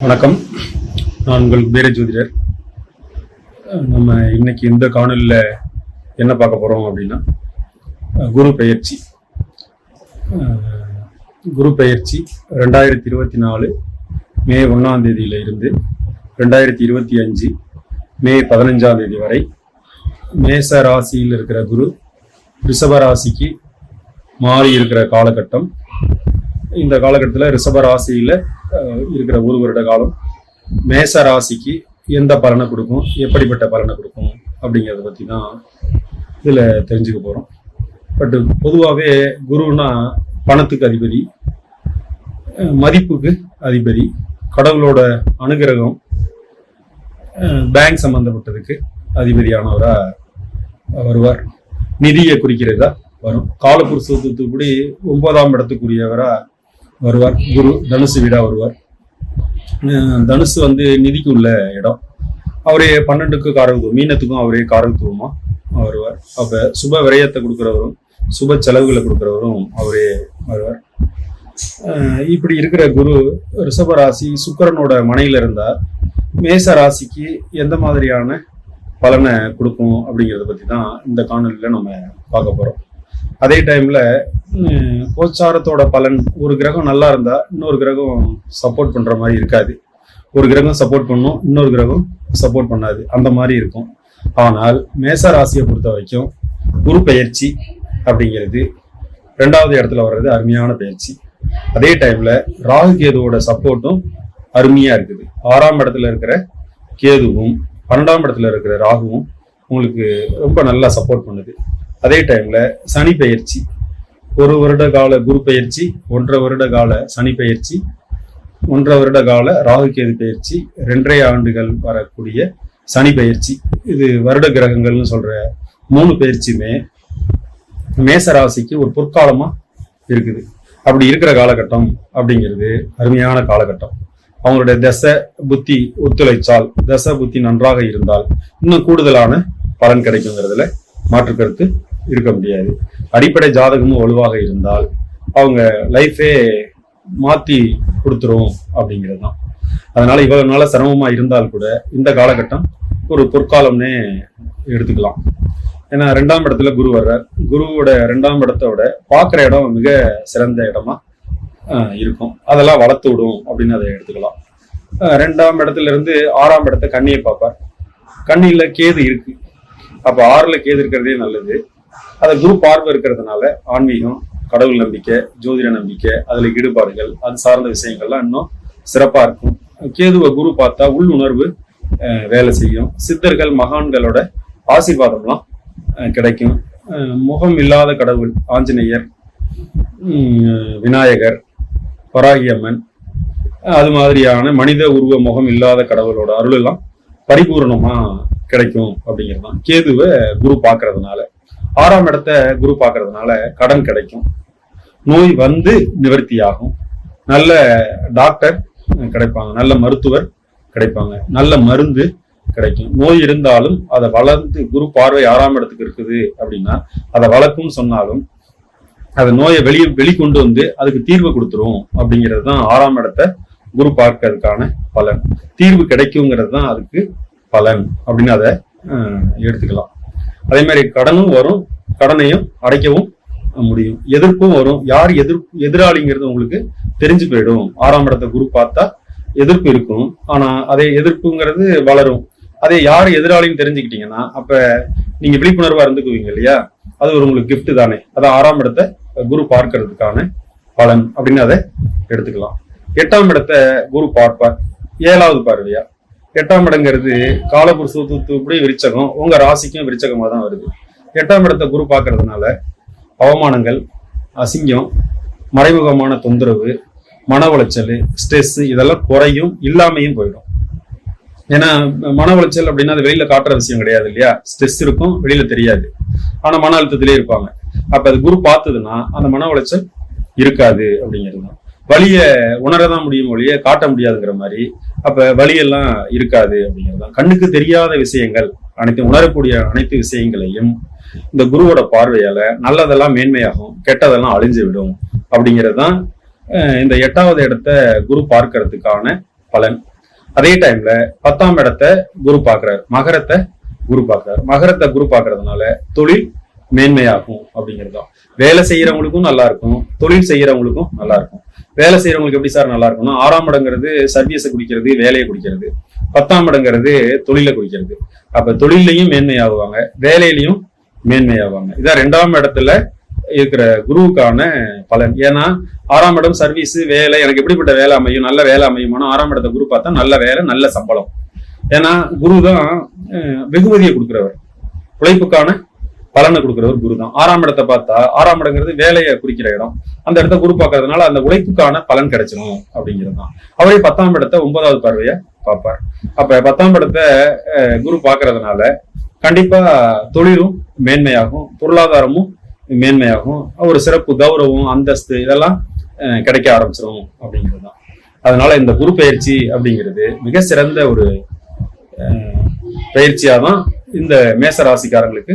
வணக்கம். நான் உங்கள் பேர ஜோதிடர். நம்ம இன்னைக்கு இந்த காணொலியில் என்ன பார்க்க போகிறோம் அப்படின்னா குரு பெயர்ச்சி. குரு பெயர்ச்சி ரெண்டாயிரத்தி இருபத்தி நாலு மே ஒன்றாம் தேதியில இருந்து ரெண்டாயிரத்தி இருபத்தி அஞ்சு மே பதினஞ்சாம் தேதி வரை மேச ராசியில் இருக்கிற குரு ரிஷப ராசிக்கு மாறி இருக்கிற காலகட்டம். இந்த காலகட்டத்தில் ரிஷப ராசியில் இருக்கிற ஒரு வருட காலம் மேச ராசிக்கு எந்த பலனை கொடுக்கும்? எப்படிப்பட்ட பலனை கொடுக்கும்? அப்படிங்கிறத பற்றி தான் இதில் தெரிஞ்சுக்க போகிறோம் பட் பொதுவாகவே குருன்னா பணத்துக்கு அதிபதி மதிப்புக்கு அதிபதி கடவுளோட அனுகிரகம் பேங்க் சம்பந்தப்பட்டதுக்கு அதிபதியானவராக வருவார். நிதியை குறிக்கிறதா வரும். காலபுருஷத்துக்குப்படி ஒன்பதாம் இடத்துக்குரியவராக வருவார். குரு தனுசு வீடா வருவார். தனுசு வந்து நிதிக்கு உள்ள இடம். அவரே பன்னெண்டுக்கு காரகத்துவம் மீனத்துக்கும் அவரே காரகத்துவமா வருவார். அப்ப சுப விரயத்தை கொடுக்குறவரும் சுப செலவுகளை கொடுக்குறவரும் அவரே வருவார். இப்படி இருக்கிற குரு ரிஷப ராசி சுக்கிரனோட மனையில இருந்தா மேச ராசிக்கு எந்த மாதிரியான பலனை கொடுக்கும் அப்படிங்கிறத பத்தி தான் இந்த காணொலியில நம்ம பார்க்க போறோம். அதே டைம்ல கோச்சாரத்தோட பலன் ஒரு கிரகம் நல்லா இருந்தா இன்னொரு கிரகம் சப்போர்ட் பண்ற மாதிரி இருக்காது. ஒரு கிரகம் சப்போர்ட் பண்ணும் இன்னொரு கிரகம் சப்போர்ட் பண்ணாது. அந்த மாதிரி இருக்கும். ஆனால் மேச ராசியை பொறுத்த வரைக்கும் குரு பெயர்ச்சி அப்படிங்கிறது ரெண்டாவது இடத்துல வர்றது அருமையான பயிற்சி அதே டைம்ல ராகு கேதுவோட சப்போர்ட்டும் அருமையா இருக்குது. ஆறாம் இடத்துல இருக்கிற கேதுவும் பன்னெண்டாம் இடத்துல இருக்கிற ராகுவும் உங்களுக்கு ரொம்ப நல்லா சப்போர்ட் பண்ணுது. அதே டைம்ல சனி பயிற்சி ஒரு வருட கால குரு பயிற்சி ஒன்றரை வருட கால சனி பயிற்சி ஒன்றரை வருட கால ராகு கேது ரெண்டரை ஆண்டுகள் வரக்கூடிய சனி பயிற்சி இது வருட கிரகங்கள்னு சொல்ற மூணு பயிற்சியுமே மேசராசிக்கு ஒரு பொற்காலமா இருக்குது. அப்படி இருக்கிற காலகட்டம் அப்படிங்கிறது அருமையான காலகட்டம். அவங்களுடைய தச புத்தி ஒத்துழைச்சால் தச புத்தி நன்றாக இருந்தால் இன்னும் கூடுதலான பலன் கிடைக்குங்கிறதுல மாற்று கருத்து இருக்க முடியாது. அடிப்படை ஜாதகமும் வலுவாக இருந்தால் அவங்க லைஃபே மாற்றி கொடுத்துரும் அப்படிங்கிறது தான் அதனால இவ்வளவு நாள சிரமமாக இருந்தால் கூட இந்த காலகட்டம் ஒரு பொற்காலம்னே எடுத்துக்கலாம். ஏன்னா ரெண்டாம் இடத்துல குரு வர்றார். குருவோட ரெண்டாம் இடத்தோட பார்க்குற இடம் மிக சிறந்த இடமா இருக்கும். அதெல்லாம் வளர்த்து விடும் அப்படின்னு அதை எடுத்துக்கலாம். ரெண்டாம் இடத்துல இருந்து ஆறாம் இடத்த கண்ணியை பார்ப்பார். கண்ணியில் கேது இருக்கு. அப்போ ஆறில் கேது இருக்கிறதே நல்லது. அதை குரு பார்வை இருக்கிறதுனால ஆன்மீகம் கடவுள் நம்பிக்கை ஜோதிட நம்பிக்கை அதுல ஈடுபாடுகள் அது சார்ந்த விஷயங்கள்லாம் இன்னும் சிறப்பா இருக்கும். கேதுவை குரு பார்த்தா உள் உணர்வு வேலை செய்யும். சித்தர்கள் மகான்களோட ஆசீர்வாதம்லாம் கிடைக்கும். முகம் இல்லாத கடவுள் ஆஞ்சநேயர் விநாயகர் விநாயகர் வராகியம்மன் அது மாதிரியான மனித உருவ முகம் இல்லாத கடவுளோட அருள் எல்லாம் கிடைக்கும் அப்படிங்கிறது தான் கேதுவை குரு பார்க்கறதுனால. ஆறாம் இடத்த குரு பார்க்கறதுனால கடன் கிடைக்கும். நோய் வந்து நிவர்த்தி ஆகும் நல்ல டாக்டர் கிடைப்பாங்க. நல்ல மருத்துவர் கிடைப்பாங்க. நல்ல மருந்து கிடைக்கும். நோய் இருந்தாலும் அதை வளர்ந்து குரு பார்வை ஆறாம் இடத்துக்கு இருக்குது அப்படின்னா அதை வளர்க்கும்னு சொன்னாலும் அதை நோயை வெளியே வெளிக்கொண்டு வந்து அதுக்கு தீர்வு கொடுத்துரும் அப்படிங்கிறது தான் ஆறாம் இடத்த குரு பார்க்கறதுக்கான பலன். தீர்வு கிடைக்குங்கிறது தான் அதுக்கு பலன் அப்படின்னு அதை எடுத்துக்கலாம். அதே மாதிரி கடனும் வரும் கடனையும் அடைக்கவும் முடியும். எதிர்ப்பும் வரும். யார் எதிர் எதிராளிங்கிறது உங்களுக்கு தெரிஞ்சு போயிடும். ஆறாம் இடத்த குரு பார்த்தா எதிர்ப்பு இருக்கும். ஆனா அதே எதிர்ப்புங்கிறது வளரும். அதே யார் எதிராளின்னு தெரிஞ்சுக்கிட்டீங்கன்னா அப்ப நீங்க விழிப்புணர்வா இருந்துக்குவீங்க இல்லையா? அது ஒரு உங்களுக்கு கிஃப்ட் தானே. அதான் ஆறாம் இடத்த குரு பார்க்கறதுக்கான பலன் அப்படின்னு அதை எடுத்துக்கலாம். எட்டாம் இடத்த குரு பார்ப்பார். ஏழாவது பார்வையா எட்டாம் இடங்கிறது காலபுருஷத்துப்படி விருச்சகம் உங்க ராசிக்கும் விருச்சகமா தான் வருது. எட்டாம் இடத்தை குரு பார்க்கறதுனால அவமானங்கள் அசிங்கம் மறைமுகமான தொந்தரவு மன உளைச்சல் ஸ்ட்ரெஸ் இதெல்லாம் குறையும் இல்லாமையும் போயிடும். ஏன்னா மன உளைச்சல் அப்படின்னா அது வெளியில காட்டுற விஷயம் கிடையாது இல்லையா? ஸ்ட்ரெஸ் இருக்கும் வெளியில தெரியாது. ஆனா மன அழுத்தத்திலே இருப்பாங்க. அப்ப அது குரு பார்த்ததுன்னா அந்த மன உளைச்சல் இருக்காது அப்படிங்கிறது தான். வழியை உணரதான் முடியும் ஒழிய காட்ட முடியாதுங்கிற மாதிரி. அப்ப வலியெல்லாம் இருக்காது அப்படிங்கிறது தான் கண்ணுக்கு தெரியாத விஷயங்கள் அனைத்து உணரக்கூடிய அனைத்து விஷயங்களையும் இந்த குருவோட பார்வையால நல்லதெல்லாம் மேன்மையாகும் கெட்டதெல்லாம் அழிஞ்சு விடும் அப்படிங்கிறது தான் இந்த எட்டாவது இடத்த குரு பார்க்கறதுக்கான பலன். அதே டைம்ல பத்தாம் இடத்த குரு பார்க்கிறார். மகரத்தை குரு பார்க்கிறார். மகரத்தை குரு பார்க்கறதுனால தொழில் மேன்மையாகும் அப்படிங்கிறது தான் வேலை செய்யறவங்களுக்கும் நல்லா இருக்கும் தொழில் செய்யறவங்களுக்கும் நல்லா இருக்கும். வேலை செய்யறவங்களுக்கு எப்படி சார் நல்லா இருக்கும்னா ஆறாம் இடங்கிறது சர்வீஸை குடிக்கிறது வேலையை குடிக்கிறது. பத்தாம் இடங்கிறது தொழிலை குடிக்கிறது. அப்ப தொழிலையும் மேன்மையாகுவாங்க வேலையிலையும் மேன்மையாவாங்க இதான் ரெண்டாம் இடத்துல இருக்கிற குருவுக்கான பலன். ஏன்னா ஆறாம் இடம் சர்வீஸ் வேலை எனக்கு எப்படிப்பட்ட வேலை அமையும் நல்ல வேலை அமையுமானா ஆறாம் இடத்த குரு பார்த்தா நல்ல வேலை நல்ல சம்பளம். ஏன்னா குரு தான் வெகுமதியை கொடுக்குறவர். உழைப்புக்கான பலனை கொடுக்கிறவர் குரு தான் ஆறாம் இடத்தை பார்த்தா ஆறாம் இடங்கிறது வேலையை குறிக்கிற இடம். அந்த இடத்த குரு பார்க்கறதுனால அந்த உழைப்புக்கான பலன் கிடைச்சிடும் அப்படிங்கிறது தான் அவரே பத்தாம் இடத்தை ஒன்பதாவது பார்வைய பார்ப்பார். அப்ப பத்தாம் இடத்தை குரு பார்க்கறதுனால கண்டிப்பா தொழிலும் மேன்மையாகும் பொருளாதாரமும் மேன்மையாகும் ஒரு சிறப்பு கௌரவம் அந்தஸ்து இதெல்லாம் கிடைக்க ஆரம்பிச்சிடும் அப்படிங்கிறது தான் அதனால இந்த குரு பயிற்சி அப்படிங்கிறது மிக சிறந்த ஒரு பயிற்சியாக தான் இந்த மேச ராசிக்காரங்களுக்கு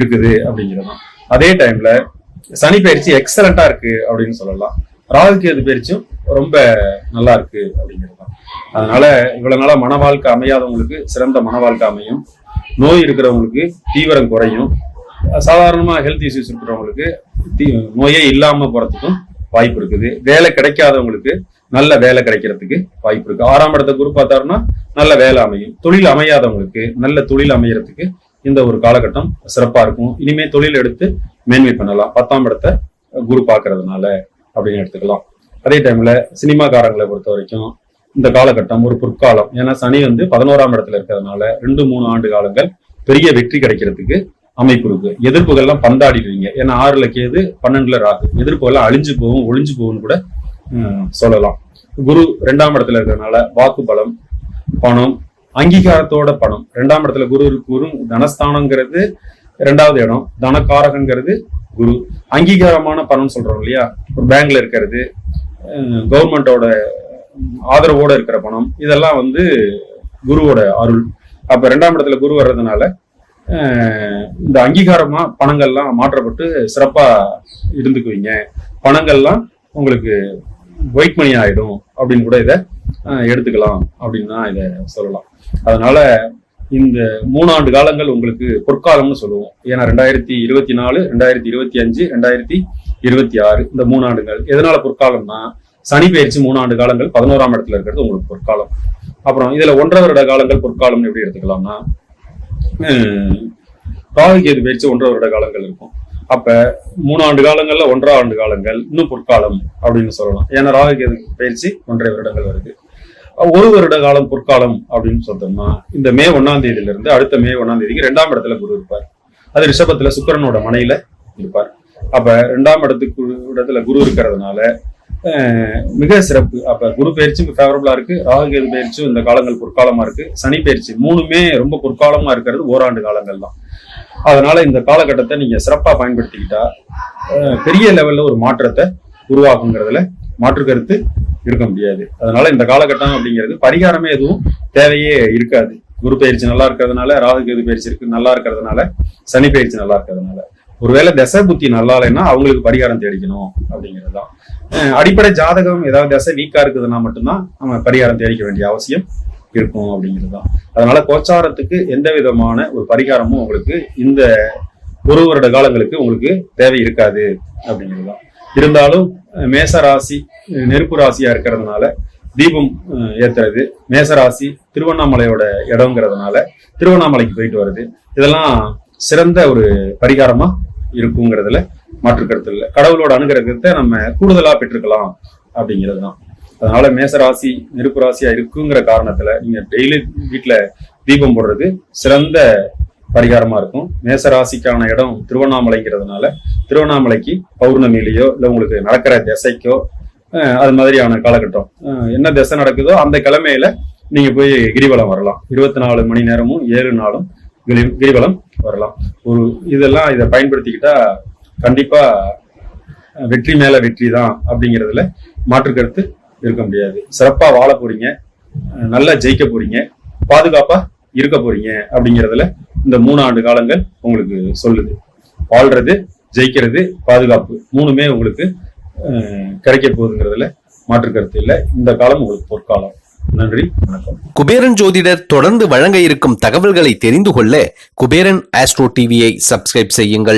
இருக்குது அப்படிங்கிறது தான் அதே டைம்ல சனி பயிற்சி எக்ஸலண்டா இருக்கு அப்படின்னு சொல்லலாம். ராகு கேது பயிற்சியும் ரொம்ப நல்லா இருக்கு அப்படிங்கிறது தான் அதனால இவ்வளவு நாளா மன வாழ்க்கை அமையாதவங்களுக்கு சிறந்த மன வாழ்க்கை அமையும். நோய் இருக்கிறவங்களுக்கு தீவிரம் குறையும். சாதாரணமா ஹெல்த் இஷ்யூஸ் இருக்கிறவங்களுக்கு தீ- நோயே இல்லாம போறதுக்கும் வாய்ப்பு இருக்குது. வேலை கிடைக்காதவங்களுக்கு நல்ல வேலை கிடைக்கிறதுக்கு வாய்ப்பு இருக்கு. ஆறாம் இடத்த குரு பார்த்தாருன்னா நல்ல வேலை அமையும். தொழில் அமையாதவங்களுக்கு நல்ல தொழில் அமையறதுக்கு இந்த ஒரு காலகட்டம் சிறப்பா இருக்கும். இனிமே தொழில் எடுத்து மேன்மை பண்ணலாம். பத்தாம் இடத்த குரு பார்க்கறதுனால அப்படின்னு எடுத்துக்கலாம். அதே டைம்ல சினிமாக்காரங்களை பொறுத்த வரைக்கும் இந்த காலகட்டம் ஒரு பொற்காலம். ஏன்னா சனி வந்து பதினோராம் இடத்துல இருக்கிறதுனால ரெண்டு மூணு ஆண்டு காலங்கள் பெரிய வெற்றி கிடைக்கிறதுக்கு அமைப்பு இருக்கு. எதிர்ப்புகள்லாம் பந்தாடிடுவீங்க. ஏன்னா ஆறுல கேது பன்னெண்டுல ராகு. எதிர்ப்புகள்லாம் அழிஞ்சு போகும் ஒளிஞ்சு போகும்னு கூட சொல்லலாம். குரு ரெண்டாம் இடத்துல இருக்கிறதுனால வாக்கு பலம் பணம் அங்கீகாரத்தோட பணம் ரெண்டாம் இடத்துல குரு இருக்கு. குரு தனஸ்தானங்கிறது ரெண்டாவது இடம். தனக்காரகங்கிறது குரு. அங்கீகாரமான பணம் சொல்றோம் இல்லையா? ஒரு பேங்க்ல இருக்கிறது. கவர்மெண்டோட ஆதரவோட இருக்கிற பணம் இதெல்லாம் வந்து குருவோட அருள். அப்ப ரெண்டாம் இடத்துல குரு வர்றதுனால இந்த அங்கீகாரமா பணங்கள்லாம் மாற்றப்பட்டு சிறப்பா இருந்துக்குவீங்க. பணங்கள்லாம் உங்களுக்கு ஒயிட் மணி ஆயிடும் அப்படின்னு கூட இதை எடுத்துக்கலாம் அப்படின்னு தான் இதை சொல்லலாம். அதனால இந்த மூணாண்டு காலங்கள் உங்களுக்கு பொற்காலம்னு சொல்லுவோம். ஏன்னா ரெண்டாயிரத்தி இருபத்தி நாலு ரெண்டாயிரத்தி இருபத்தி அஞ்சு ரெண்டாயிரத்தி இருபத்தி ஆறு இந்த மூணாண்டுகள். எதனால பொற்காலம்னா சனி பயிற்சி மூணாண்டு காலங்கள் பதினோராம் இடத்துல இருக்கிறது உங்களுக்கு பொற்காலம். அப்புறம் இதுல ஒன்றரை வருட காலங்கள் பொற்காலம்னு எப்படி எடுத்துக்கலாம்னா ராகுகேது ராகு கேது பயிற்சி ஒன்றரை வருட காலங்கள் இருக்கும். அப்ப மூணாண்டு காலங்கள்ல ஒன்றரை ஆண்டு காலங்கள் இன்னும் பொற்காலம் அப்படின்னு சொல்லலாம். ஏன்னா ராகு கேது பயிற்சி ஒன்றரை வருடங்கள் வருது. ஒரு வருட காலம் பொற்காலம் அப்படின்னு சொன்னோம்னா இந்த மே ஒன்னாம் தேதியில இருந்து அடுத்த மே ஒன்னாம் தேதிக்கு ரெண்டாம் இடத்துல குரு இருப்பார். அது ரிஷபத்துல சுக்கிரனோட மனையில இருப்பார். அப்ப ரெண்டாம் இடத்துக்கு இடத்துல குரு இருக்கிறதுனால மிக சிறப்பு. அப்ப குரு பயிற்சி ஃபேவரபிளா இருக்கு. ராகுகேது பயிற்சியும் இந்த காலங்கள் பொற்காலமா இருக்கு. சனி பயிற்சி மூணுமே ரொம்ப பொற்காலமா இருக்கிறது ஓராண்டு காலங்கள் தான். அதனால இந்த காலகட்டத்தை நீங்க சிறப்பா பயன்படுத்திக்கிட்டா பெரிய லெவல்ல ஒரு மாற்றத்தை உருவாக்குங்கிறதுல மாற்று கருத்து இருக்க முடியாது. அதனால இந்த காலகட்டம் அப்படிங்கிறது பரிகாரமே எதுவும் தேவையே இருக்காது. குரு பயிற்சி நல்லா இருக்கிறதுனால ராகு கேது பயிற்சி இருக்கு நல்லா இருக்கிறதுனால சனி பயிற்சி நல்லா இருக்கிறதுனால. ஒருவேளை தசை புத்தி நல்லா இல்லைன்னா அவங்களுக்கு பரிகாரம் தேடிக்கணும் அப்படிங்கிறது தான். அடிப்படை ஜாதகம் ஏதாவது தசை வீக்கா இருக்குதுன்னா மட்டும்தான் நம்ம பரிகாரம் தேடிக்க வேண்டிய அவசியம் இருக்கும் அப்படிங்கிறது தான். அதனால கோச்சாரத்துக்கு எந்த விதமான ஒரு பரிகாரமும் உங்களுக்கு இந்த ஒரு வருட காலங்களுக்கு உங்களுக்கு தேவை இருக்காது அப்படிங்கிறது தான். இருந்தாலும் மேச ராசி நெருப்பு ராசியா இருக்கிறதுனால தீபம் அஹ், ஏத்துறது. மேச ராசி திருவண்ணாமலையோட இடங்கிறதுனால திருவண்ணாமலைக்கு போயிட்டு வருது. இதெல்லாம் சிறந்த ஒரு பரிகாரமா இருக்குங்கிறதுல மாற்று கருத்து இல்லை. கடவுளோட அனுகிரகத்தை நம்ம கூடுதலா பெற்றுக்கலாம் அப்படிங்கிறது தான் அதனால மேச ராசி நெருப்பு ராசியா இருக்குங்கிற காரணத்துல நீங்க டெய்லி வீட்டுல தீபம் போடுறது சிறந்த பரிகாரமா இருக்கும். மேச ராசிக்கான இடம் திருவண்ணாமலைங்கிறதுனால திருவண்ணாமலைக்கு பௌர்ணமியிலேயோ இல்லை உங்களுக்கு நடக்கிற திசைக்கோ அது மாதிரியான காலகட்டம். என்ன திசை நடக்குதோ அந்த கிழமையில நீங்க போய் கிரிவலம் வரலாம். இருபத்தி நாலு மணி நேரமும் ஏழு நாளும் கிரி கிரிவலம் வரலாம். ஒரு இதெல்லாம் இதை பயன்படுத்திக்கிட்டா கண்டிப்பா வெற்றி மேல வெற்றி தான் அப்படிங்கிறதுல மாற்று கருத்து இருக்க முடியாது. சிறப்பா வாழ போறீங்க. நல்லா ஜெயிக்க போறீங்க. பாதுகாப்பா இருக்க போறீங்க அப்படிங்கிறதுல இந்த மூணு ஆண்டு காலங்கள் உங்களுக்கு சொல்லுது. வாழ்றது ஜெயிக்கிறது பாதுகாப்பு மூணுமே உங்களுக்கு கிடைக்க போகுதுங்கிறதுல மாற்று கருத்து இல்லை. இந்த காலம் உங்களுக்கு பொற்காலம். நன்றி வணக்கம். குபேரன் ஜோதிடர் தொடர்ந்து வழங்க இருக்கும் தகவல்களை தெரிந்து கொள்ள குபேரன் ஆஸ்ட்ரோ டிவியை சப்ஸ்கிரைப் செய்யுங்கள்.